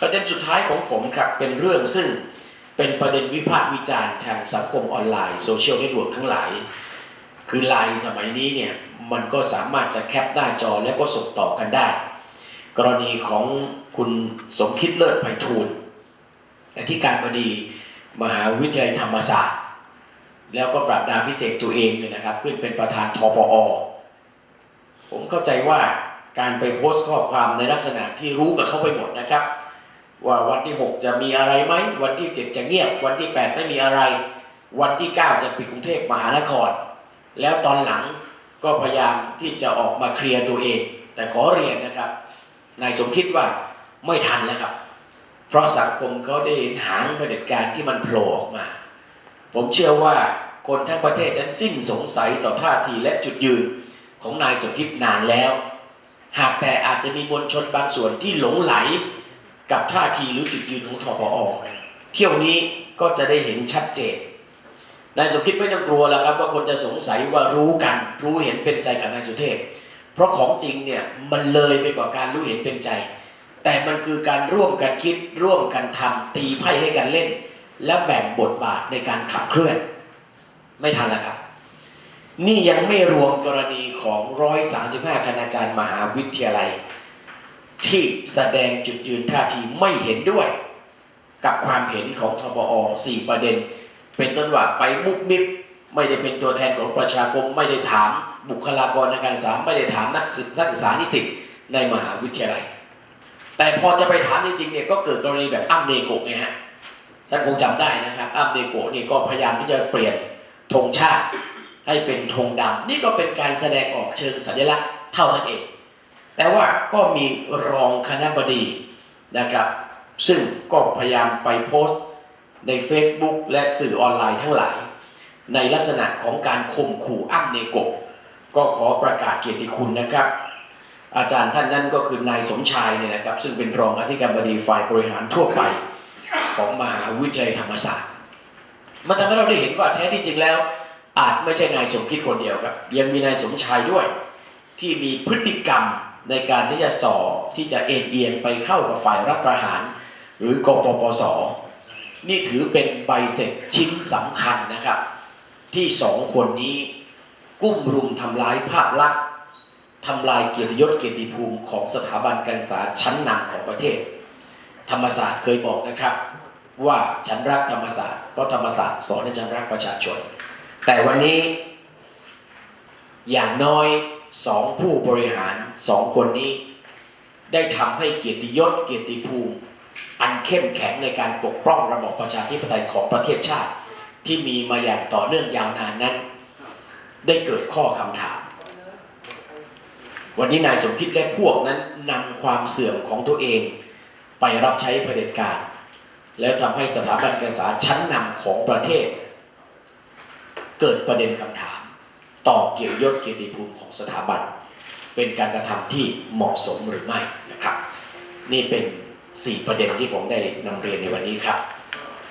ประเด็นสุดท้ายของผมครับเป็นเรื่องซึ่งเป็นประเด็นวิพากษ์วิจารณ์ทางสังคมออนไลน์โซเชียลเน็ตเวิร์กทั้งหลาย คือไลน์สมัยนี้เนี่ยมันก็สามารถจะแคปหน้าจอแล้วก็ส่งต่อกันได้ กรณีของคุณสมคิดเลิศไพฑูรย์อธิการบดีมหาวิทยาลัยธรรมศาสตร์ แล้วก็ปราบดาพิเศษตัวเองเนี่ยนะครับ ขึ้นเป็นประธานทปอ ผมเข้าใจว่าการไปโพสต์ข้อความในลักษณะที่รู้กับเขาไปหมดนะครับ ว่าวันที่ 6 จะมีอะไรไหม วันที่ 7 จะเงียบ วันที่ 8 ไม่มีอะไร วันที่ 9 จะปิดกรุงเทพมหานคร แล้วตอนหลังก็พยายามที่จะออกมาเคลียร์ตัวเอง แต่ขอเรียนนะครับนายสมคิดว่าไม่ทันแล้วครับ เพราะสังคมเขาได้เห็นหางเผด็จการที่มันโผล่ออกมา ผมเชื่อว่าคนทั้งประเทศนั้นสิ้นสงสัยต่อท่าทีและจุดยืนของนายสมคิดนานแล้ว หากแต่อาจจะมีมวลชนบางส่วนที่หลงไหล กับท่าทีหรือจุดยืนของทปอเที่ยวนี้ก็จะได้เห็นชัดเจนนายสมคิดไม่ต้องกลัวแล้วครับ ว่าคนจะสงสัยว่ารู้กัน รู้เห็นเป็นใจกับนายสุเทพ เพราะของจริงเนี่ยมันเลยไปกว่าการรู้เห็นเป็นใจ แต่มันคือการร่วมกันคิดร่วมกันทำตีไพ่ให้กันเล่น และแบ่งบทบาทในการขับเคลื่อน ไม่ทันแล้วครับ นี่ยังไม่รวมกรณีของ 135 คณาจารย์มหาวิทยาลัย ที่แสดงจุดยืนท่าทีไม่เห็นด้วย กับความเห็นของทบอ4ประเด็น เป็นต้นว่าไปมุกมิบไม่ได้เป็นตัวแทนของประชาคมไม่ได้ถามบุคลากรทางการศึกษาไม่ได้ถามนักศึกนักศึกษานิสิตในมหาวิทยาลัย แต่พอจะไปถามจริงๆเนี่ยก็เกิดกรณีแบบอ้ำเนโกะไงฮะท่านคงจำได้นะครับอ้ำเนโกะนี่ก็พยายามที่จะเปลี่ยนธงชาติให้เป็นธงดำนี่ก็เป็นการแสดงออกเชิงสัญลักษณ์เท่านั้นเอง แต่ว่าก็มีรองคณะบดีนะครับ ซึ่งก็พยายามไปโพสต์ใน Facebook และสื่อออนไลน์ทั้งหลาย ในลักษณะของการข่มขู่อ้ำเนกะก็ขอประกาศเกียรติคุณนะครับ อาจารย์ท่านนั้นก็คือนายสมชายเนี่ยนะครับ ซึ่งเป็นรองอธิการบดีฝ่ายบริหารทั่วไปของมหาวิทยาลัยธรรมศาสตร์มันทำให้เราได้เห็นว่าแท้ที่จริงแล้ว อาจไม่ใช่นายสมคิดคนเดียวครับ ยังมีนายสมชายด้วย ที่มีพฤติกรรม ในการที่จะสอบที่จะเอ็นเอียงไปเข้ากับฝ่ายรัฐประหาร หรือกปปส นี่ถือเป็นใบเสร็จชิ้นสำคัญนะครับ ที่สองคนนี้กุ้มรุมทำลายภาพลักษณ์ทำลายเกียรติยศเกียรติภูมิของสถาบันการศึกษาชั้นนำของประเทศ ธรรมศาสตร์เคยบอกนะครับ ว่าฉันรักธรรมศาสตร์เพราะธรรมศาสตร์สอนให้ฉันรักประชาชน แต่วันนี้อย่างน้อย สองผู้บริหารสองคนนี้ ได้ทำให้เกียรติยศเกียรติภูมิ อันเข้มแข็งในการปกป้องระบอบประชาธิปไตยของประเทศชาติ ที่มีมาอย่างต่อเนื่องยาวนานนั้น ได้เกิดข้อคำถาม วันนี้นายสมคิดและพวกนั้นนำความเสื่อมของตัวเอง ไปรับใช้เผด็จการ แล้วทำให้สถาบันการศึกษาชั้นนำของประเทศ เกิดประเด็นคำถาม ต่อเกียรติยศเกียรติภูมิของสถาบัน เป็นการกระทำที่เหมาะสมหรือไม่นะครับ นี่เป็น 4 ประเด็นที่ผมได้นำเรียนในวันนี้ครับ